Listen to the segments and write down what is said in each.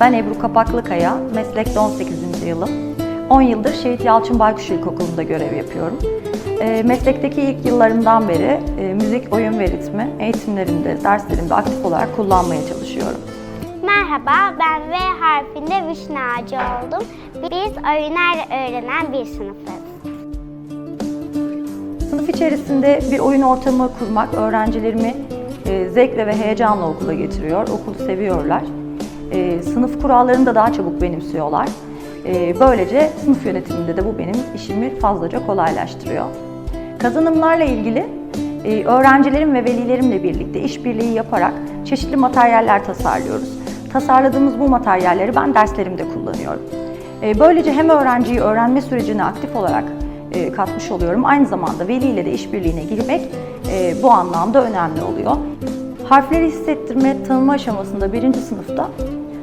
Ben Ebru Kapaklıkaya, meslekte 18. yılım. 10 yıldır Şehit Yalçın Baykuş İlkokulu'nda görev yapıyorum. E, meslekteki ilk yıllarımdan beri e, müzik, oyun ve ritmi eğitimlerimde, derslerimde aktif olarak kullanmaya çalışıyorum. Merhaba, ben V harfinde vişne ağacı oldum. Biz oyunlar öğrenen bir sınıfız. Sınıf içerisinde bir oyun ortamı kurmak öğrencilerimi e, zevkle ve heyecanla okula getiriyor. Okulu seviyorlar. E, sınıf kurallarını da daha çabuk benimsiyorlar. E, böylece sınıf yönetiminde de bu benim işimi fazlaca kolaylaştırıyor. Kazanımlarla ilgili e, öğrencilerim ve velilerimle birlikte işbirliği yaparak çeşitli materyaller tasarlıyoruz. Tasarladığımız bu materyalleri ben derslerimde kullanıyorum. E, Böylece hem öğrenciyi öğrenme sürecine aktif olarak e, katmış oluyorum. Aynı zamanda veliyle de işbirliğine girmek e, bu anlamda önemli oluyor. Harfleri hissettirme, tanıma aşamasında birinci sınıfta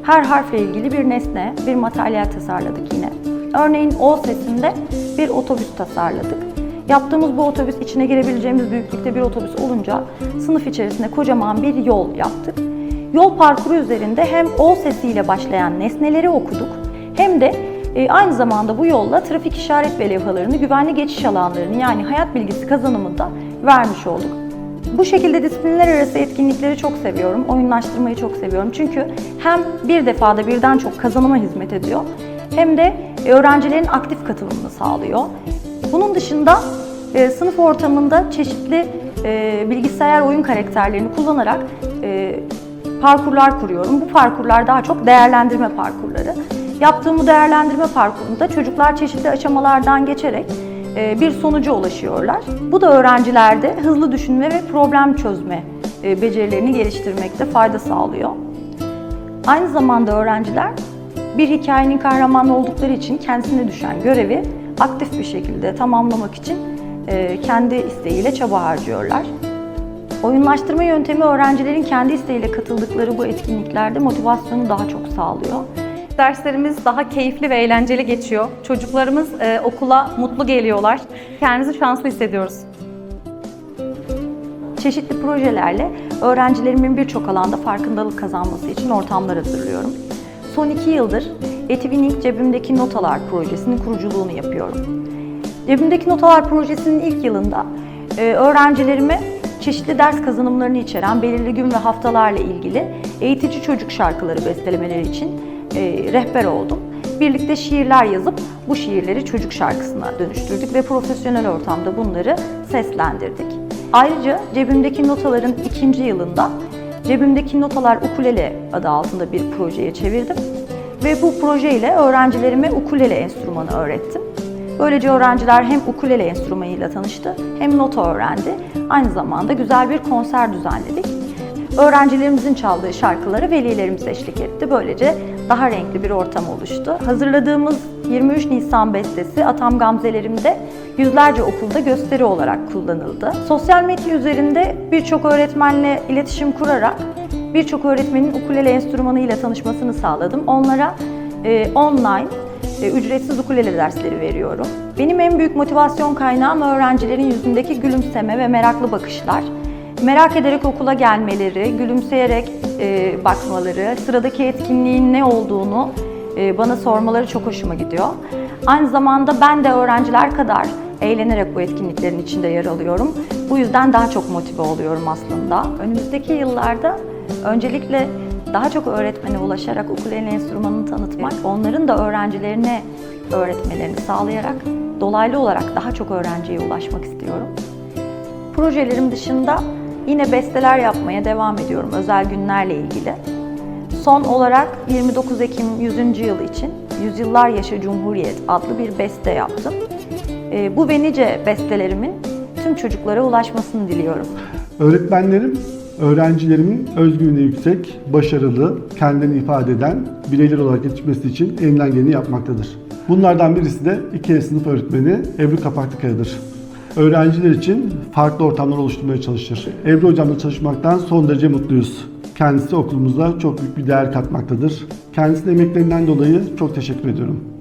her harfle ilgili bir nesne, bir materyal tasarladık yine. Örneğin O sesinde bir otobüs tasarladık. Yaptığımız bu otobüs içine girebileceğimiz büyüklükte bir otobüs olunca sınıf içerisinde kocaman bir yol yaptık. Yol parkuru üzerinde hem O sesiyle başlayan nesneleri okuduk hem de e, aynı zamanda bu yolla trafik işaret ve levhalarını, güvenli geçiş alanlarını yani hayat bilgisi kazanımında vermiş olduk. Bu şekilde disiplinler arası etkinlikleri çok seviyorum, oyunlaştırmayı çok seviyorum. Çünkü hem bir defada birden çok kazanıma hizmet ediyor hem de öğrencilerin aktif katılımını sağlıyor. Bunun dışında e, sınıf ortamında çeşitli e, bilgisayar oyun karakterlerini kullanarak e, parkurlar kuruyorum. Bu parkurlar daha çok değerlendirme parkurları. Yaptığım bu değerlendirme parkurunda çocuklar çeşitli aşamalardan geçerek bir sonuca ulaşıyorlar. Bu da öğrencilerde hızlı düşünme ve problem çözme e, becerilerini geliştirmekte fayda sağlıyor. Aynı zamanda öğrenciler bir hikayenin kahramanı oldukları için kendisine düşen görevi aktif bir şekilde tamamlamak için e, kendi isteğiyle çaba harcıyorlar. Oyunlaştırma yöntemi öğrencilerin kendi isteğiyle katıldıkları bu etkinliklerde motivasyonu daha çok sağlıyor. Derslerimiz daha keyifli ve eğlenceli geçiyor. Çocuklarımız e, okula mutlu geliyorlar. Kendimizi şanslı hissediyoruz. Çeşitli projelerle öğrencilerimin birçok alanda farkındalık kazanması için ortamlar hazırlıyorum. Son iki yıldır Etivinik Cebimdeki Notalar projesinin kuruculuğunu yapıyorum. Cebimdeki Notalar projesinin ilk yılında e, öğrencilerime çeşitli ders kazanımlarını içeren belirli gün ve haftalarla ilgili eğitici çocuk şarkıları bestelemeleri için e, rehber oldum. Birlikte şiirler yazıp bu şiirleri çocuk şarkısına dönüştürdük ve profesyonel ortamda bunları seslendirdik. Ayrıca cebimdeki notaların ikinci yılında cebimdeki notalar ukulele adı altında bir projeye çevirdim. Ve bu projeyle öğrencilerime ukulele enstrümanı öğrettim. Böylece öğrenciler hem ukulele enstrümanıyla tanıştı hem nota öğrendi. Aynı zamanda güzel bir konser düzenledik. Öğrencilerimizin çaldığı şarkıları velilerimiz eşlik etti. Böylece daha renkli bir ortam oluştu. Hazırladığımız 23 Nisan bestesi Atam Gamzelerim'de yüzlerce okulda gösteri olarak kullanıldı. Sosyal medya üzerinde birçok öğretmenle iletişim kurarak birçok öğretmenin ukulele enstrümanıyla tanışmasını sağladım. Onlara e, online e, ücretsiz ukulele dersleri veriyorum. Benim en büyük motivasyon kaynağım öğrencilerin yüzündeki gülümseme ve meraklı bakışlar. Merak ederek okula gelmeleri, gülümseyerek e, bakmaları, sıradaki etkinliğin ne olduğunu e, bana sormaları çok hoşuma gidiyor. Aynı zamanda ben de öğrenciler kadar eğlenerek bu etkinliklerin içinde yer alıyorum. Bu yüzden daha çok motive oluyorum aslında. Önümüzdeki yıllarda öncelikle daha çok öğretmene ulaşarak ukulele enstrümanını tanıtmak, onların da öğrencilerine öğretmelerini sağlayarak dolaylı olarak daha çok öğrenciye ulaşmak istiyorum. Projelerim dışında yine besteler yapmaya devam ediyorum özel günlerle ilgili. Son olarak 29 Ekim 100. yıl için Yüzyıllar Yaşa Cumhuriyet adlı bir beste yaptım. Ee, Bu ve nice bestelerimin tüm çocuklara ulaşmasını diliyorum. Öğretmenlerim, öğrencilerimin özgüveni yüksek, başarılı, kendini ifade eden bireyler olarak yetişmesi için elinden geleni yapmaktadır. Bunlardan birisi de 2. sınıf öğretmeni Ebru Kapaklıkaya'dır. Öğrenciler için farklı ortamlar oluşturmaya çalışır. Ebru hocamla çalışmaktan son derece mutluyuz. Kendisi okulumuza çok büyük bir değer katmaktadır. Kendisine emeklerinden dolayı çok teşekkür ediyorum.